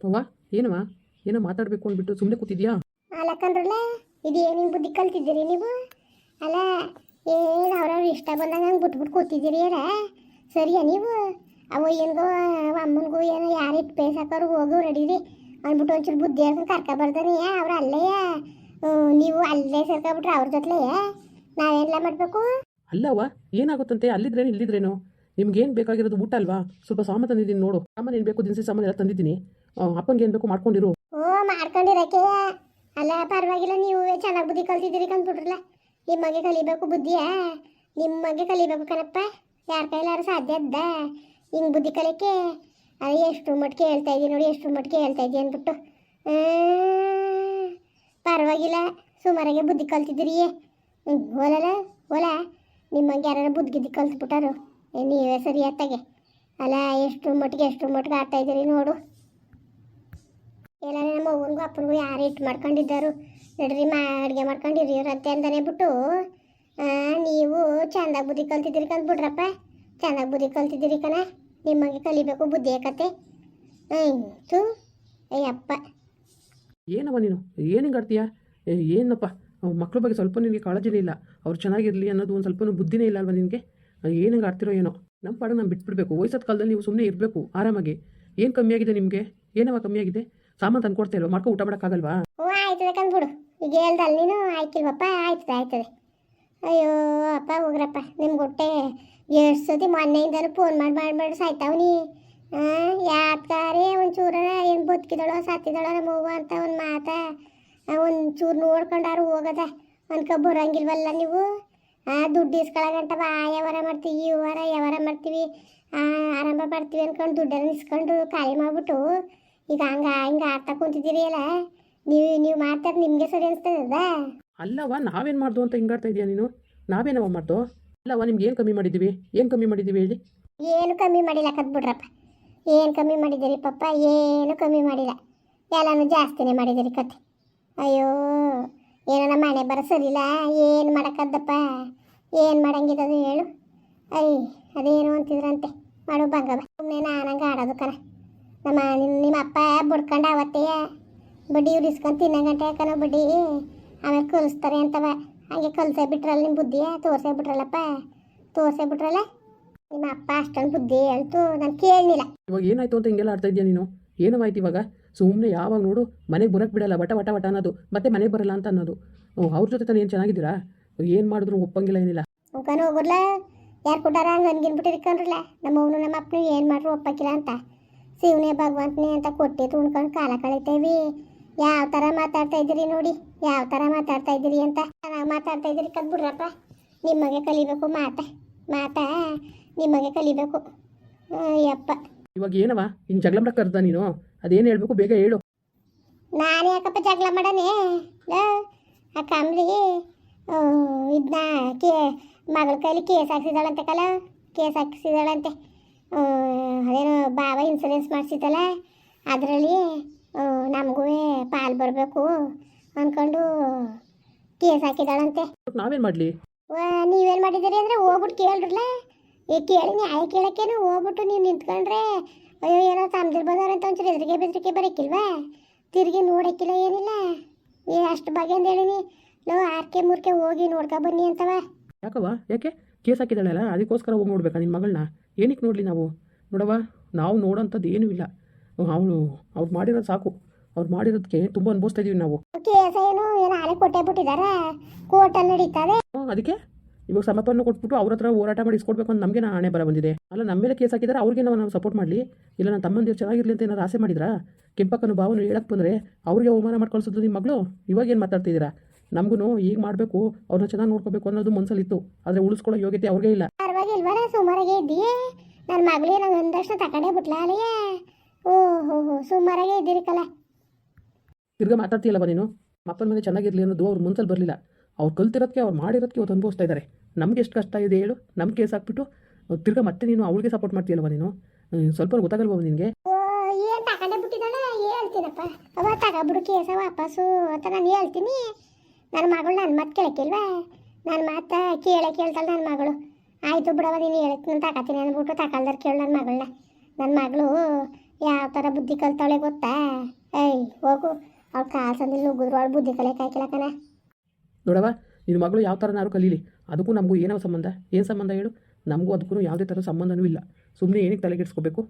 ಅವ್ವ ಏನವ ಏನೋ ಮಾತಾಡ್ಬೇಕು ಅಂದ್ಬಿಟ್ಟು ಸುಮ್ಮನೆ ಕೂತಿದ್ಯಾ? ಅಲ್ಲ ಕಣ್ರಲ್ಲ ಇದು ಏನೇನು ಬುದ್ಧಿ ಕಲ್ತಿದ್ದೀರಿ ನೀವು? ಅಲ್ಲ ಏನು ಅವ್ರವ್ರ ಇಷ್ಟ ಬಂದಾಗ ಹಂಗೆ ಬಿಟ್ಬಿಟ್ಟು ಕೂತಿದ್ದೀರಿ ಅಲ್ಲ ಸರಿಯಾ ನೀವು? ಅವ ಏನ್ಗೋ ಅಮ್ಮನಿಗೂ ಏನೋ ಯಾರು ಇಟ್ಟು ಹೋಗೋ ಹೋಗು ರೆಡಿರಿ ಅಂದ್ಬಿಟ್ಟು ಒಂಚೂರು ಬುದ್ಧಿ ಹೇಳ್ಕೊಂಡು ಕರ್ಕ ಬರ್ತಾನೆ ಅವ್ರು ಅಲ್ಲೇ ನೀವು ಅಲ್ಲೇ ಸೇರ್ಕೊಬಿಟ್ರೆ ಅವ್ರ ಜೊತೆ ನಾವೆಲ್ಲ ಮಾಡಬೇಕು? ಅಲ್ಲವ್ವ ಏನಾಗುತ್ತಂತೆ? ಅಲ್ಲಿದ್ರೇನು ಇಲ್ಲಿದ್ರೇನು? ನಿಮ್ಗೇನು ಬೇಕಾಗಿರೋದು ಊಟ ಅಲ್ವಾ? ಸ್ವಲ್ಪ ಸಾಮಾನು ತಂದಿದ್ದೀನಿ ನೋಡು. ಸಾಮಾನು ಏನು ಬೇಕು ದಿನಸಿ ಸಾಮಾನು ಎಲ್ಲ ತಂದಿದ್ದೀನಿ. ಅಪ್ಪನಿಗೆ ಏನು ಬೇಕು ಮಾಡ್ಕೊಂಡಿರು. ಓ ಮಾಡ್ಕೊಂಡಿರಕ್ಕೆ. ಅಲ್ಲ, ಪರವಾಗಿಲ್ಲ, ನೀವು ಚೆನ್ನಾಗಿ ಬುದ್ಧಿ ಕಲ್ತಿದ್ದೀರಿ ಕಂದ್ಬಿಟ್ರಲ್ಲ ನಿಮ್ಮಗೆ ಕಲಿಬೇಕು ಬುದ್ಧಿಯಾ? ನಿಮ್ಮಗೆ ಕಲಿಬೇಕು ಕಣಪ್ಪ. ಯಾರ ಕೈಲಾರು ಸಾಧ್ಯ ಅದ್ದ. ಹಿಂಗೆ ಬುದ್ಧಿ ಕಲಿಕೆ. ಅದು ಎಷ್ಟು ಮಟ್ಟಿಗೆ ಹೇಳ್ತಾ ಇದ್ದೀನಿ ನೋಡಿ, ಎಷ್ಟು ಮಟ್ಟಿಗೆ ಹೇಳ್ತಾ ಇದ್ದೀನಿ ಅಂದ್ಬಿಟ್ಟು. ಪರವಾಗಿಲ್ಲ, ಸುಮಾರಾಗೆ ಬುದ್ಧಿ ಕಲ್ತಿದ್ದೀರಿ ಹ್ಞೂ ಓಲಲ್ಲ ಓಲ ನಿಮ್ಮಂಗೆ ಯಾರು ಬುದ್ಧಿ ಗಿದ್ದಿ ಕಲ್ತ್ಬಿಟ್ಟಾರು. ನೀವೇ ಸರಿ ಅತ್ತಾಗೆ. ಅಲ್ಲ, ಎಷ್ಟು ಮಟ್ಟಿಗೆ ಎಷ್ಟು ಮಟ್ಟಿಗೆ ಆಡ್ತಾ ಇದ್ದೀರಿ ನೋಡು. ಎಲ್ಲ ನಮ್ಮ ಅವ್ವನಿಗೂ ಅಪ್ಪನಿಗೂ ಯಾರು ಇಟ್ಟು ಮಾಡ್ಕೊಂಡಿದ್ದಾರು? ನಡ್ರಿ ಮಾ, ಅಡುಗೆ ಮಾಡ್ಕೊಂಡಿರಿ ಅತ್ತೆ ಅಂತಾನೆ ಬಿಟ್ಟು ನೀವು ಚಂದಾಗಿ ಬುದ್ಧಿ ಕಲ್ತಿದ್ದೀರಿ ಕಂದ್ಬಿಟ್ರಪ್ಪ ಚಂದಾಗಿ ಬುದ್ಧಿ ಕಲ್ತಿದ್ದೀರಿ ಕಣ. ನಿಮಗೆ ಕಲಿಬೇಕು ಬುದ್ಧಿ ಯಾಕತ್ತೆ ಹ್ಞೂ ಅಯ್ಯಪ್ಪ. ಏನವ್ವ ನೀನು? ಏನು ಆಡ್ತೀಯಾ? ಏನಪ್ಪ ಮಕ್ಳ ಬಗ್ಗೆ ಸ್ವಲ್ಪ ನಿನಗೆ ಕಾಳಜಿನೇ ಇಲ್ಲ. ಅವ್ರು ಚೆನ್ನಾಗಿರಲಿ ಅನ್ನೋದು ಒಂದು ಸ್ವಲ್ಪ ಬುದ್ಧಿನೇ ಇಲ್ಲ ಅಲ್ವಾ ನಿನಗೆ? ಏನು ಆಡ್ತಿರೋ ಏನೋ? ನಮ್ಮ ಪಾಡ ನಾನು ಬಿಟ್ಬಿಡ್ಬೇಕು. ವಯಸ್ಸಾದ ಕಾಲದಲ್ಲಿ ನೀವು ಸುಮ್ಮನೆ ಇರಬೇಕು, ಆರಾಮಾಗಿ. ಏನು ಕಮ್ಮಿ ಆಗಿದೆ ನಿಮಗೆ? ಏನವ ಕಮ್ಮಿ ಆಗಿದೆ? ಸಾಮಾನು ತಂದು ಕೊಡ್ತೇವೆ ಮಾಡ್ಕೊ ಊಟ ಮಾಡೋಕ್ಕಾಗಲ್ವಾ? ಹ್ಞೂ ಆಯ್ತದೆ ಕಂದ್ಬಿಡು. ಈಗ ಹೇಳ್ದಲ್ಲ ನೀನು ಆಯ್ಕಿಲ್ವಪ್ಪ ಆಯ್ತದೆ ಆಯ್ತದೆ. ಅಯ್ಯೋ, ಅಪ್ಪ ಹೋಗ್ರಪ್ಪ ನಿಮ್ಗೆ ಹೊಟ್ಟೆ ಎಷ್ಟು ಸತಿ ಮೊನ್ನೆಯಿಂದನೂ ಫೋನ್ ಮಾಡಿ ಮಾಡಿ ಮಾಡಿ ಸಾಯ್ತಾವ್ನಿ ಯಾತ್ಕಾರೆ ಒಂಚೂರ ಏನು ಬದುಕಿದಳೋ ಸತ್ತಿದಳೋ ನಮ್ಮ ಅವ್ವ ಅಂತ ಒಂದು ಮಾತ. ಒಂಚೂರು ನೋಡ್ಕೊಂಡಾರು ಹೋಗದ. ಅನ್ಕ, ಬರೋಂಗಿಲ್ವಲ್ಲ ನೀವು? ಆ, ದುಡ್ಡು ಇಸ್ಕೊಳಗಂಟ ಬಾ ಯಾವಾರ ಮಾಡ್ತೀವಿ, ಈ ವಾರ ಯಾವಾರ ಮಾಡ್ತೀವಿ. ಆರಂಭ ಮಾಡ್ತೀವಿ ಅನ್ಕೊಂಡು ದುಡ್ಡನ್ನು ಇಸ್ಕೊಂಡು ಖಾಲಿ ಮಾಡ್ಬಿಟ್ಟು ಈಗ ಹಂಗ ಹಿಂಗ ಆಡ್ತಾ ಕುಂತಿದ್ದೀರಿ ಅಲ್ಲ? ನೀವು ನೀವು ಮಾಡ್ತಾರೆ ನಿಮಗೆ ಸರಿ ಅನಿಸ್ತದ ಅಲ್ಲವ ನಾವೇನ್ ಮಾಡ್ದು ಅಂತ ಹಿಂಗಾಡ್ತಾ ಇದೀಯ ನೀನು? ನಾವೇನವ ಮಾಡ್ದು? ಅಲ್ಲವ ನಿಮ್ಗೆ ಏನು ಕಮ್ಮಿ ಮಾಡಿದ್ದೀವಿ ಏನು ಕಮ್ಮಿ ಮಾಡಿದ್ದೀವಿ ಹೇಳಿ? ಏನು ಕಮ್ಮಿ ಮಾಡಿಲ್ಲ ಕದ್ಬಿಡ್ರಪ್ಪ. ಏನು ಕಮ್ಮಿ ಮಾಡಿದ್ದೀರಿ ಪಪ್ಪ? ಏನು ಕಮ್ಮಿ ಮಾಡಿಲ್ಲ. ಎಲ್ಲನೂ ಜಾಸ್ತಿನೇ ಮಾಡಿದಿರಿ ಕತೆ ಅಯ್ಯೋ ಏನೋ ನಮ್ಮ ಮನೆ ಬರೋ ಸರಿಲ್ಲ ಏನು ಮಾಡೋಕ್ಕದ್ದಪ್ಪ? ಏನು ಮಾಡಂಗಿದದು ಹೇಳು. ಅಯ್ಯ ಅದೇನು ಅಂತಿದ್ರಂತೆ. ಮಾಡು ಬಂಗ ಸುಮ್ಮನೆ ನಾನಂಗೆ ಆಡೋದು ಕಣ. ನಮ್ಮ ನಿಮ್ಮ ನಿಮ್ಮ ಅಪ್ಪ ಬುಡ್ಕೊಂಡು ಅವತ್ತೇ ಬಡ್ಡಿ ಇಸ್ಕೊಂಡು ತಿನ್ನೋ ಗಂಟೆ ಯಾಕನೋ ಬಡ್ಡಿ ಆಮೇಲೆ ಕಲಿಸ್ತಾರೆ ಅಂತವ. ಹಾಗೆ ಕಲ್ಸೇ ಬಿಟ್ರಲ್ಲ ನಿಮ್ಮ ಬುದ್ಧಿ? ತೋರ್ಸೇ ಬಿಟ್ರಲ್ಲಪ್ಪ? ತೋರ್ಸೇ ಬಿಟ್ರಲ್ಲ? ನಿಮ್ಮ ಅಪ್ಪ ಅಷ್ಟೊಂದು ಬುದ್ಧಿ ಹೇಳ್ತು ನಾನು ಕೇಳಲಿಲ್ಲ ಇವಾಗ ಏನಾಯ್ತು ಅಂತ ಹಿಂಗೆಲ್ಲ ಆಡ್ತಾ ಇದೆಯಾ ನೀನು? ಆಯ್ತು ಇವಾಗ? ಸುಮ್ಮನೆ ಯಾವಾಗ ನೋಡು ಮನೆಗೆ ಬರೋಕ್ಕೆ ಬಿಡಲ್ಲ ವಟ ವಟ ವಟ ಅನ್ನೋದು. ಮತ್ತೆ ಮನೆಗೆ ಬರಲ್ಲ ಅಂತ ಅನ್ನೋದು. ಅವ್ರ ಜೊತೆ ತಾನು ಏನು ಚೆನ್ನಾಗಿದ್ದೀರಾ? ಏನು ಮಾಡಿದ್ರು ಒಪ್ಪಂಗಿಲ್ಲ ಏನಿಲ್ಲ. ಮುಖನೂ ಹೋಗ್ರಲ್ಲ ಯಾರು ಕೊಟ್ಟಾರ? ಹಂಗೆ ಅನ್ಗಿನ್ಬಿಟ್ಟು ಇಟ್ಕೊಂಡ್ರಲ್ಲ ನಮ್ಮ ಅವನು ನಮ್ಮ ಅಪ್ಪನು ಏನು ಮಾಡ್ರು ಒಪ್ಪಕ್ಕಿಲ್ಲ ಅಂತ. ಶಿವನೇ ಭಗವಂತನೇ ಅಂತ ಕೊಟ್ಟಿ ತುಂಡ್ಕೊಂಡು ಕಾಲ ಕಳಿತೇವಿ. ಯಾವ ಥರ ಮಾತಾಡ್ತಾ ಇದ್ದೀರಿ ನೋಡಿ ಯಾವ ಥರ ಮಾತಾಡ್ತಾ ಇದ್ದೀರಿ ಅಂತ. ಚೆನ್ನಾಗಿ ಮಾತಾಡ್ತಾ ಇದ್ದೀರಿ ಕದ್ಬಿಡ್ರಪ್ಪ ನಿಮಗೆ ಕಲಿಬೇಕು ಮಾತ ಮಾತಾ ನಿಮಗೆ ಕಲಿಬೇಕು. ಯಪ್ಪ. ಇವಾಗ ಏನವ? ಇನ್ ಜಗಳ ಮಾಡಕ್ಕೆ ಕರ್ದ ನೀನು? ಅದೇನು ಹೇಳ್ಬೇಕು ಬೇಗ ಹೇಳು. ನಾನು ಯಾಕಪ್ಪ ಜಗಳ ಮಾಡನೆ? ಆ ಕಮ್ರಿ ಇದನ್ನ ಕೇ ಮಗಳ ಕೈಲಿ ಕೇಸ್ ಹಾಕ್ಸಿದಾಳಂತೆ ಕಲ ಕೇಸ್ ಹಾಕ್ಸಿದಾಳಂತೆ. ಅದೇನೋ ಬಾಬಾ ಇನ್ಸೂರೆನ್ಸ್ ಮಾಡಿಸಿದ್ದಲ್ಲ ಅದರಲ್ಲಿ ನಮಗೂ ಪಾಲು ಬರಬೇಕು ಅಂದ್ಕೊಂಡು ಕೇಸ್ ಹಾಕಿದಾಳಂತೆ. ನಾವೇನು ಮಾಡಲಿ? ನೀವೇನು ಮಾಡಿದ್ದೀರಿ ಅಂದ್ರೆ ಹೋಗ್ಬಿಟ್ಟು ಕೇಳ್ರಲ್ಲ ಈ ಕೇಳಿ ನ್ಯಾಯ ಕೇಳೋಕ್ಕೇನು ಹೋಗ್ಬಿಟ್ಟು ನೀವು ನಿಂತ್ಕೊಂಡ್ರೆ ಅಯ್ಯೋ ಏನೋ ತಮ್ದಿರ್ಬೋದಾರ ಅಂತ ಒಂಚೂರು ಎದುರಿಗೆ ಬೆದರಿಕೆ ಬರೋಕ್ಕಿಲ್ವಾ ತಿರುಗಿ ನೋಡೋಕ್ಕಿಲ್ಲ ಏನಿಲ್ಲ. ಏ ಅಷ್ಟು ಬಗೆ ಅಂತ ಹೇಳಿನಿ. ಲೋ ಆರ್ಕೆ ಮೂರ್ಕೆ ಹೋಗಿ ನೋಡ್ಕೊ ಬನ್ನಿ ಅಂತವ. ಯಾಕವ್ವ? ಯಾಕೆ? ಕೇಸ್ ಹಾಕಿದ್ದಾಳಲ್ಲ ಅದಕ್ಕೋಸ್ಕರ ಹೋಗಿ ನೋಡ್ಬೇಕಾ ನಿನ್ನ ಮಗಳನ್ನ? ಏನಕ್ಕೆ ನೋಡಲಿ ನಾವು? ನೋಡವ್ವ ನಾವು ನೋಡೋಂಥದ್ದು ಏನೂ ಇಲ್ಲ. ಅವಳು ಅವ್ರು ಮಾಡಿರೋದು ಸಾಕು. ಅವ್ರು ಮಾಡಿರೋದಕ್ಕೆ ತುಂಬ ಅನುಭವಿಸ್ತಾ ಇದೀವಿ ನಾವು. ಅದಕ್ಕೆ ಇವಾಗ ಸಮಪನ್ನು ಕೊಟ್ಬಿಟ್ಟು ಅವ್ರ ಹತ್ರ ಹೋರಾಟ ಮಾಡಿ ಇಸ್ಕೊಡ್ಬೇಕು ಅಂತ ನಮಗೆ ಹಣೆ ಬರ ಬಂದಿದೆ. ಅಲ್ಲ ನಮ್ಮ ಮೇಲೆ ಕೇಸ್ ಹಾಕಿದ್ದಾರೆ ಅವ್ರಿಗೆ ನಾವು ನಾವು ಸಪೋರ್ಟ್ ಮಾಡಲಿ? ಇಲ್ಲ ನನ್ನ ತಮ್ಮಂದಿರು ಚೆನ್ನಾಗಿರಲಿ ಅಂತ ಏನಾರು ಆಸೆ ಮಾಡಿದ್ರಾ? ಕೆಂಪಕ್ಕನ ಭಾವನೆ ಹೇಳಕ್ಕೆ ಬಂದರೆ ಅವ್ರಿಗೆ ಅವಮಾನ ಮಾಡ್ಕೊಳ್ಸೋದು ನಿಮ್ಮ ಮಗಳು? ಇವಾಗ ಏನು ಮಾತಾಡ್ತಿದ್ದೀರಾ? ನಮಗೂ ಈಗ ಮಾಡಬೇಕು ಅವ್ರನ್ನ ಚೆನ್ನಾಗಿ ನೋಡ್ಕೋಬೇಕು ಅನ್ನೋದು ಮನಸ್ಸಲ್ಲಿತ್ತು ಆದರೆ ಉಳಿಸ್ಕೊಳ್ಳೋ ಯೋಗ್ಯತೆ ಅವ್ರಿಗೆ ಇಲ್ಲ. ಪರವಾಗಿಲ್ವರ ಸುಮಾರಾಗೆ ಇದ್ದೀಯೇ ನನ್ನ ಮಗಳು ನಂಗೆ ಒಂದಷ್ಟು ತಕೊಂಡೇ ಬಿಟ್ಲ ಅಲ್ಲಿಯ ಓ ಹೋ ಹೋ ಸುಮಾರಾಗೆ ಇದ್ದೀರಿ ಕಲ. ತಿರ್ಗಾ ಮಾತಾಡ್ತೀಯಲ್ಲವ ನೀನು? ಅಪ್ಪನ ಮನೆ ಚೆನ್ನಾಗಿರಲಿ ಅನ್ನೋದು ಅವ್ರ ಮನ್ಸಲ್ಲಿ ಬರಲಿಲ್ಲ. ಅವ್ರು ಕಲ್ತಿರೋದಕ್ಕೆ ಅವ್ರು ಮಾಡಿರೋದಕ್ಕೆ ಇವತ್ತು ಅನುಭವಿಸ್ತಾ ಇದ್ದಾರೆ ನಮ್ಗೆ ಎಷ್ಟು ಕಷ್ಟ ಇದೆ ಹೇಳು ನಮ್ಮ ಕೇಸ್ ಹಾಕ್ಬಿಟ್ಟು ತಿರ್ಗಾ ಮತ್ತೆ ನೀನು ಅವಳಿಗೆ ಸಪೋರ್ಟ್ ಮಾಡ್ತೀಯಲ್ವ ನೀನು? ಸ್ವಲ್ಪ ಗೊತ್ತಾಗಲ್ವ ನಿನಗೆ? ಏನು ಏನ್ ತಕೊಂಡೆ ಬಿಟ್ಟಿದ್ದಾಳೆ? ಹೇಳ್ತೀನಪ್ಪ. ಅವ ತಗೊಬಿಡು ಕೇಸ ವಾಪಸ್ಸು ಅಂತ ನಾನು ಹೇಳ್ತೀನಿ. ನನ್ನ ಮಗಳು ನನ್ನ ಮಾತು ಕೇಳಕ್ಕಿಲ್ವಾ? ನನ್ನ ಮಾತ ಕೇಳೇ, ಕೇಳ್ತಾಳೆ ನನ್ನ ಮಗಳು. ಆಯಿತು ಬಿಡವ ನೀನು ಹೇಳ್ತೀನಿ ತಗೋತೀನಿ ಅಂದ್ಬಿಟ್ಟು ತಗೊಳ್ದಾರ ಕೇಳು ನನ್ನ ಮಗಳನ್ನ ನನ್ನ ಮಗಳು ಯಾವ ಥರ ಬುದ್ಧಿ ಕಲ್ತಾಳೆ ಗೊತ್ತಾ? ಏಯ್, ಹೋಗು. ಅವ್ಳು ಕಾಲು ಸಂದಿಲ್ಲ ನುಗ್ಗಿದ್ರು, ಅವಳು ಬುದ್ಧಿ ಕಲೆ ಕಣ. ನೋಡವ ನಿನ್ನ ಮಗಳು ಯಾವ ಥರನಾರು ಕಲೀಲಿ. ಅದಕ್ಕೂ ನಮಗೂ ಏನೋ ಸಂಬಂಧ? ಏನು ಸಂಬಂಧ ಹೇಳು? ನಮಗೂ ಅದಕ್ಕೂ ಯಾವುದೇ ಥರ ಸಂಬಂಧನೂ ಇಲ್ಲ. ಸುಮ್ಮನೆ ಏನಕ್ಕೆ ತಲೆಗೆಡ್ಸ್ಕೋಬೇಕು?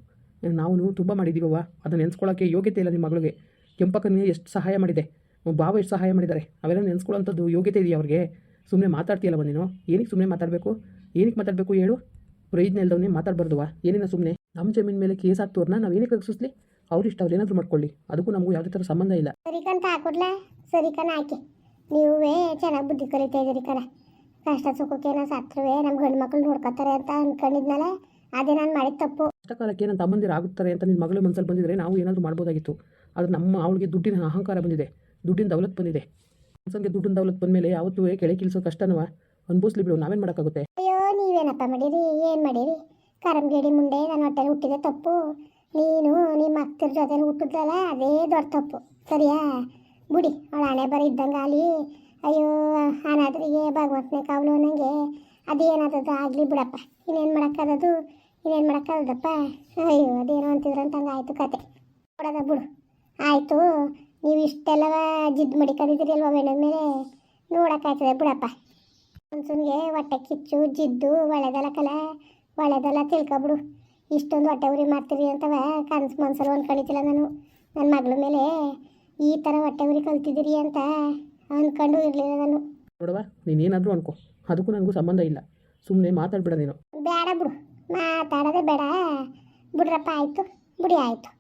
ನಾವು ತುಂಬ ಮಾಡಿದ್ದೀವವ್ವ ಅದನ್ನು ನೆನೆಸ್ಕೊಳ್ಳೋಕ್ಕೆ ಯೋಗ್ಯತೆ ಇಲ್ಲ ನಿಮ್ಮ ಮಗಳಿಗೆ. ಕೆಂಪಕ್ಕನಿಗೆ ಎಷ್ಟು ಸಹಾಯ ಮಾಡಿದೆ. ಬಾವ ಎಷ್ಟು ಸಹಾಯ ಮಾಡಿದ್ದಾರೆ. ಅವೆಲ್ಲ ನೆನೆಸ್ಕೊಳ್ಳೋಂಥದ್ದು ಯೋಗ್ಯತೆ ಇದೆಯಾ ಅವ್ರಿಗೆ? ಸುಮ್ಮನೆ ಮಾತಾಡ್ತೀಯಲ್ಲವ ನೀನು? ಏನಕ್ಕೆ ಸುಮ್ಮನೆ ಮಾತಾಡಬೇಕು? ಏನಕ್ಕೆ ಮಾತಾಡಬೇಕು ಹೇಳು? ಪ್ರಯೋಜನ ಇಲ್ದವನ್ನೇ ಮಾತಾಡಬಾರ್ದುವ? ಏನಿನ ಸುಮ್ಮನೆ ನಮ್ಮ ಜಮೀನ್ ಮೇಲೆ ಕೇಸ್ ಹಾಕ್ತವ್ರನ್ನ ನಾವು ಏನಕ್ಕೆ ರಕ್ಷಿಸ್ಲಿ ಅವ್ರು ಇಷ್ಟ ಅವ್ರು ಏನಾದರೂ ಮಾಡ್ಕೊಳ್ಳಿ. ಅದಕ್ಕೂ ನಮಗೂ ಯಾವುದೇ ಥರ ಸಂಬಂಧ ಇಲ್ಲ. ಸರಿಕಂತ ಹಾಕೊಡ್ಲ ಸರಿಕನ ಹಾಕಿ. ನೀವೇ ಚೆನ್ನಾಗಿ ಬುದ್ಧಿ ಕಲಿತಾ ಇದ್ದೀರಿ ಕಣ. ಕಷ್ಟ ಸುಖಕ್ಕೆ ನಾ ಸತ್ರುವೆ ನಮ್ಮ ಗಂಡು ಮಕ್ಕಳು ನೋಡ್ಕೊತಾರೆ ಅಂತ ಅನ್ಕೊಂಡಿದ್ನಲ್ಲ? ಅದೇ ನಾನು ಮಾಡಿದ ತಪ್ಪು. ಕಷ್ಟಕಾಲಕ್ಕೆ ನನ್ನ ತಮ್ಮಂದಿರು ಆಗುತ್ತಾರೆ ಅಂತ ನಿನ್ನ ಮಗಳು ಮನಸ್ಸಲ್ಲಿ ಬಂದಿದ್ರೆ ನಾವು ಏನಾದರೂ ಮಾಡ್ಬೋದಾಗಿತ್ತು. ಆದರೆ ನಮ್ಮ ಅವಳಿಗೆ ದುಡ್ಡಿನ ಅಹಂಕಾರ ಬಂದಿದೆ. ದುಡ್ಡಿನ ದೌಲತ್ ಬಂದಿದೆ. ಮನ್ಸಂಗೆ ದುಡ್ಡಿನ ದೌಲತ್ ಬಂದಮೇಲೆ ಯಾವತ್ತೂ ಕೆಳೆ ಕಿಲ್ಸೋ ಕಷ್ಟನವ? ಅನ್ಭವಿಸ್ಲಿ ಬಿಡು, ನಾವೇನ್ ಮಾಡೋಕ್ಕಾಗುತ್ತೆ? ಅಯ್ಯೋ, ನೀವೇನಪ್ಪ ಮಾಡಿರಿ? ಏನು ಮಾಡಿರಿ? ಕರಂಗೇಡಿ ಮುಂಡೆ ನನ್ನ ಹೊಟ್ಟೆಲಿ ಹುಟ್ಟಿದೆ ತಪ್ಪು. ನೀನು ನಿಮ್ಮ ಅಕ್ಕರ ಜೊತೆಲಿ ಹುಟ್ಟಿದ್ರಲ್ಲ ಅದೇ ದೊಡ್ಡ ತಪ್ಪು. ಸರಿಯಾ? ಬಿಡಿ, ಅವಳ ಹಣೆ ಬರ ಇದ್ದಂಗೆ ಅಲ್ಲಿ ಅಯ್ಯೋ ಅನಾಥರಿಗೆ ಭಗವಂತನೇ ಕಾವಲು ನನಗೆ ಅದೇನಾದದು ಆಗಲಿ ಬಿಡಪ್ಪ. ಇನ್ನೇನು ಮಾಡೋಕ್ಕಾದದು ಇನ್ನೇನು ಮಾಡೋಕ್ಕಾದದಪ್ಪ ಅಯ್ಯೋ, ಅದೇನೋ ಅಂತಿದ್ರು ಅಂತ ಆಯಿತು ಕತೆ. ಬಿಡದ ಬಿಡು. ಆಯಿತು. ನೀವು ಇಷ್ಟೆಲ್ಲ ಜಿದ್ದು ಮಡಿಕೊಂಡಿದ್ದೀರಿ ಅಲ್ವಾ ಮೇಡಮ್ ಮೇಲೆ? ನೋಡೋಕ್ಕಾಯ್ತದೆ ಬಿಡಪ್ಪ. ಮನ್ಸೂನ್ಗೆ ಹೊಟ್ಟೆ ಕಿಚ್ಚು ಜಿದ್ದು ಒಳ್ಳೆದಲ್ಲ ಕಲ ಒಳ್ಳೆದಲ್ಲ ತಿಳ್ಕೊಬಿಡು ಇಷ್ಟೊಂದು ಹೊಟ್ಟೆ ಉರಿ ಮಾಡ್ತೀರಿ ಅಂತವ ಕನ್ಸು ಮನ್ಸಲ್ಲಿ ಅಂದ್ಕೊಂಡಿದ್ದಿಲ್ಲ ನಾನು. ನನ್ನ ಮಗಳ ಮೇಲೆ ಈ ಥರ ಹೊಟ್ಟೆ ಉರಿ ಕಲ್ತಿದ್ದೀರಿ ಅಂತ ಅಂದ್ಕೊಂಡು ಇರಲಿಲ್ಲ ನಾನು. ನೋಡವ ನೀನೇನಾದರೂ ಅನ್ಕೋ. ಅದಕ್ಕೂ ನನಗೂ ಸಂಬಂಧ ಇಲ್ಲ. ಸುಮ್ಮನೆ ಮಾತಾಡ್ಬೇಡ ನೀನು. ಬೇಡ ಬಿಡು ಮಾತಾಡೋದೇ ಬೇಡ. ಬಿಡ್ರಪ್ಪ ಆಯಿತು. ಬಿಡಿ ಆಯಿತು.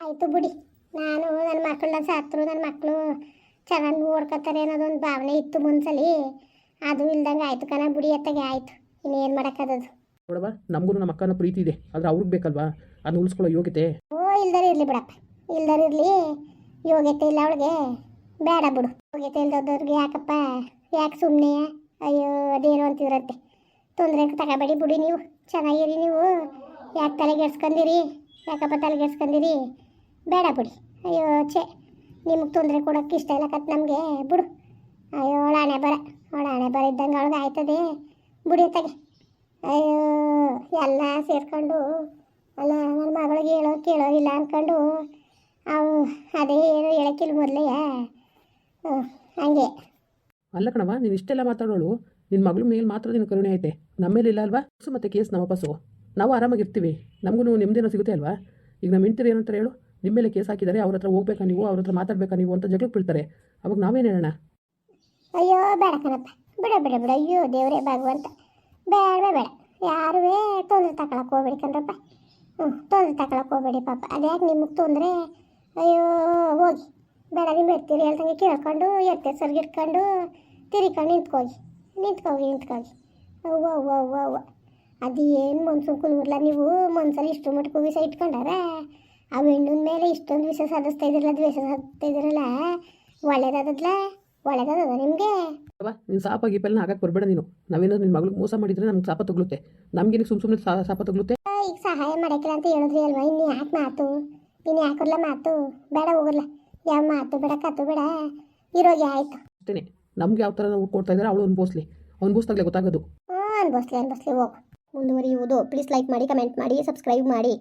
ಆಯಿತು ಬುಡಿ. ನಾನು ನನ್ನ ಮಕ್ಕಳನ್ನ ಸಾತ್ರು ನನ್ನ ಮಕ್ಕಳು ಚೆನ್ನಾಗಿ ನೋಡ್ಕೊತಾರೆ ಅನ್ನೋದೊಂದು ಭಾವನೆ ಇತ್ತು ಮುಂದ್ಸಲಿ ಅದು ಇಲ್ದಂಗೆ ಆಯ್ತು ಕಣ ಬುಡಿ ಎತ್ತಗೆ ಆಯ್ತು. ಇನ್ನೇನು ಮಾಡೋಕ್ಕದದು ನೋಡವ ನಮಗೂ ನಮ್ಮ ಅಕ್ಕನ ಪ್ರೀತಿ ಇದೆ. ಆದರೆ ಅವ್ರಿಗೆ ಬೇಕಲ್ವಾ? ಅದನ್ನ ಉಳಿಸ್ಕೊಳ್ಳೋ ಯೋಗ್ಯತೆ. ಓ ಇಲ್ದರ ಇರಲಿ ಬಿಡಪ್ಪ. ಇಲ್ದಾರ ಇರಲಿ. ಯೋಗ್ಯತೆ ಇಲ್ಲ ಅವಳಿಗೆ. ಬೇಡ ಬಿಡು. ಯೋಗ್ಯತೆ ಇಲ್ದವ್ರಿಗೆ ಯಾಕಪ್ಪ? ಯಾಕೆ ಸುಮ್ಮನೆ ಅಯ್ಯೋ ಅದೇನು ಅಂತಿದ್ರಂತೆ. ತೊಂದರೆ ತಗೋಬೇಡಿ ಬಿಡಿ ನೀವು. ಚೆನ್ನಾಗಿರಿ ನೀವು. ಯಾಕೆ ತಲೆಗೆಡ್ಸ್ಕೊಂಡಿರಿ? ಯಾಕಪ್ಪ ತಲೆಗೆಡ್ಸ್ಕೊಂಡಿರಿ? ಬೇಡ ಬಿಡಿ. ಅಯ್ಯೋ, ಛೇ. ನಿಮಗೆ ತೊಂದರೆ ಕೊಡೋಕ್ಕೆ ಇಷ್ಟ ಇಲ್ಲ ಕತ್ ನಮಗೆ. ಬಿಡು. ಅಯ್ಯೋ, ಒಳಾಣೆ ಬರ. ಒಳಾಣೆ ಬರ ಇದ್ದಂಗೆ ಅವಳಿಗೆ ಆಯ್ತದೆ. ಬಿಡಿ ತಗೆ ಅಯ್ಯೋ, ಎಲ್ಲ ಸೇರ್ಕೊಂಡು, ಅಲ್ಲ ನನ್ನ ಮಗಳಿಗೆ ಹೇಳೋ ಕೇಳೋರಿಲ್ಲ ಅಂದ್ಕೊಂಡು ಅವು ಅದೇ ಏನು ಹೇಳಕ್ಕಿಲ್ಲ ಮೊದಲೇ. ಹಂಗೆ. ಅಲ್ಲ ಕಣವ ನೀವು ಇಷ್ಟೆಲ್ಲ ಮಾತಾಡೋಳು. ನಿನ್ನ ಮಗಳ ಮೇಲೆ ಮಾತ್ರ ನಿನ್ನ ಕರುಣೆ ಐತೆ. ನಮ್ಮ ಮೇಲೆ ಇಲ್ಲ ಅಲ್ವಾ? ಮತ್ತೆ ಕೇಸ್ ನಾವು ವಾಪಸ್ಸು. ನಾವು ಆರಾಮಾಗಿರ್ತೀವಿ ನಮಗೂ ನೆಮ್ಮದಿನೋ ಸಿಗುತ್ತೆ ಅಲ್ವಾ? ಈಗ ನಮ್ಮ ಹೆಂಡ್ತಿರು ಏನಂತಾರೆ ಹೇಳು. ನಿಮ್ಮ ಮೇಲೆ ಕೇಸ್ ಹಾಕಿದ್ದಾರೆ ಅವ್ರ ಹತ್ರ ಹೋಗ್ಬೇಕಾ ನೀವು? ಅವ್ರ ಹತ್ರ ಮಾತಾಡ್ಬೇಕಾ ನೀವು ಅಂತ ಜಗಳಕ್ಕೆ ಬೀಳ್ತಾರೆ. ಅವಾಗ ನಾವೇನು ಹೇಳೋಣ? ಅಯ್ಯೋ, ಬೇಡ ಕಣಪ್ಪ. ಬಿಡ ಬಿಡ ಬಿಡ. ಅಯ್ಯೋ, ದೇವರೇ ಭಗವಂತ. ಬೇಡ ಬೇಡ ಯಾರೂ ತೊಂದರೆ ತಗೊಳಕ್ಕೆ ಹೋಗ್ಬೇಡಿ ಕಣ್ರಪ್ಪ. ಹ್ಞೂ ತೊಂದರೆ ತಗೊಳಕ್ಕೆ ಹೋಗ್ಬೇಡಿ ಪಾಪ. ಅದ್ಯಾಕೆ ನಿಮಗೆ ತೊಂದರೆ? ಅಯ್ಯೋ, ಹೋಗಿ. ಬೇಡ ನಿಮ್ಮ ಎತ್ತೀರಿ ಹೇಳ್ದಂಗೆ ಕೇಳ್ಕೊಂಡು ಎತ್ತೆ ಸರ್ಗಿಟ್ಕೊಂಡು ತಿರ್ಕೊಂಡು ನಿಂತ್ಕೋಗಿ. ನಿಂತ್ಕೋಗಿ ನಿಂತ್ಕೋಗಿ. ಅವ್ವ ಅವ್ವ ಅವ್ವ ಅವ್ವ. ಅದು ಏನು ಮನ್ಸು ಕುಲ್ಗುರ್ಲ ನೀವು? ಮನ್ಸಲ್ಲಿ ಇಷ್ಟು ಮಟ್ಕು ವಿಷ ಇಟ್ಕೊಂಡಾರ? ಆ ಹೆಣ್ಣಿನ ಮೇಲೆ ಇಷ್ಟೊಂದು ವಿಷ ಸಾಧಿಸ್ತಾ ಇದ್ರಲ್ಲ ದ್ವೇಷ ಸಾಧಿಸ್ತಾ ಇದ್ರಲ್ಲ ಒಳ್ಳೇದಾದದ್ಲ? ಒಳ್ಳೇದಾದದ ನಿಮಗೆ? ಅಲ್ವಾ ನೀನು ಸಾಪ ಗೀಪೆಲ್ಲ ಹಾಕಕ್ಕೆ ಬರಬೇಡ ನೀನು. ನಾವೇನಾದ್ರು ನಿನ್ನ ಮಗಳಿಗೆ ಮೋಸ ಮಾಡಿದ್ರೆ ನಮ್ಗೆ ಸಾಪ ತಗಲುತ್ತೆ. ನಮ್ಗೆ ಸುಮ್ ಸುಮ್ಮನೆ ಸಾಪ ತಗಲುತ್ತೆ? ಈಗ ಸಹಾಯ ಮಾಡಕ್ಕಿಲ್ಲ ಅಂತ ಹೇಳಿದ್ರಿ ಅಲ್ವಾ? ಇನ್ನು ಯಾಕೆ ಮಾತು? ಇನ್ನು ಯಾಕಲ್ಲ ಮಾತು? ಬೇಡ ಹೋಗಲ್ಲ ಯಾವ ಮಾತು ಬೇಡ ಕತ್ತು ಬೇಡ. ಇರೋಗಿ ಆಯ್ತು. ಅಷ್ಟೇ ನಮ್ಗೆ ಯಾವ ಥರ ನಾವು ಕೊಡ್ತಾ ಇದ್ದಾರೆ ಅವಳು ಅನ್ಭವಿಸ್ಲಿ. ಅನ್ಭವಿಸ್ದಾಗಲೇ ಗೊತ್ತಾಗೋದು. ಹ್ಞೂ ಅನ್ಭವಿಸ್ಲಿ ಅನ್ಭವಿಸ್ಲಿ ಹೋಗು. ಮುಂದುವರಿಯುವುದು. ಪ್ಲೀಸ್ ಲೈಕ್ ಮಾಡಿ ಕಮೆಂಟ್ ಮಾಡಿ ಸಬ್ಸ್ಕ್ರೈಬ್ ಮಾಡಿ.